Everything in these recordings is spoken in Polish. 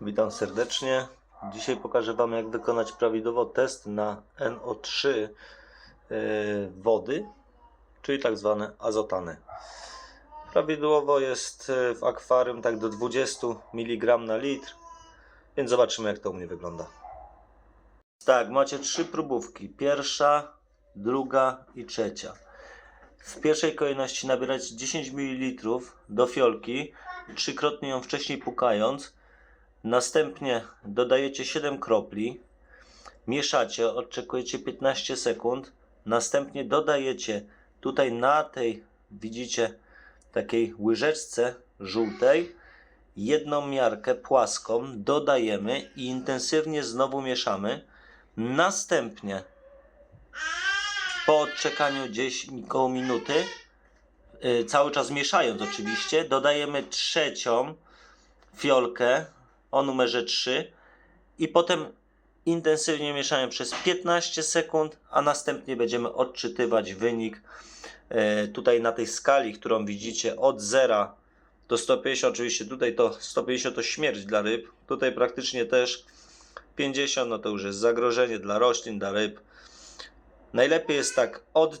Witam serdecznie. Dzisiaj pokażę Wam, jak wykonać prawidłowo test na NO3 yy, wody, czyli tak zwane azotany. Prawidłowo jest yy, w akwarium tak do 20 mg na litr, więc zobaczymy, jak to u mnie wygląda. Tak, macie trzy próbówki. Pierwsza, druga i trzecia. W pierwszej kolejności nabierać 10 ml do fiolki, trzykrotnie ją wcześniej pukając. Następnie dodajecie 7 kropli, mieszacie, odczekujecie 15 sekund. Następnie dodajecie tutaj na tej, widzicie, takiej łyżeczce żółtej jedną miarkę płaską dodajemy i intensywnie znowu mieszamy. Następnie po odczekaniu gdzieś koło minuty, yy, cały czas mieszając oczywiście, dodajemy trzecią fiolkę o numerze 3 i potem intensywnie mieszamy przez 15 sekund, a następnie będziemy odczytywać wynik e, tutaj na tej skali, którą widzicie od 0 do 150. Oczywiście tutaj to 150 to śmierć dla ryb, tutaj praktycznie też 50 no to już jest zagrożenie dla roślin, dla ryb. Najlepiej jest tak od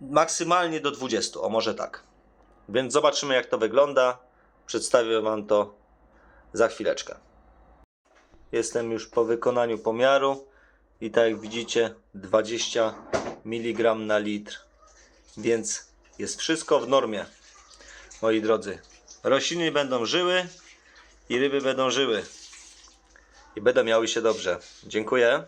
maksymalnie do 20, o może tak. Więc zobaczymy jak to wygląda. Przedstawię Wam to za chwileczkę. Jestem już po wykonaniu pomiaru i tak jak widzicie 20 mg na litr. Więc jest wszystko w normie. Moi drodzy, rośliny będą żyły i ryby będą żyły. I będą miały się dobrze. Dziękuję.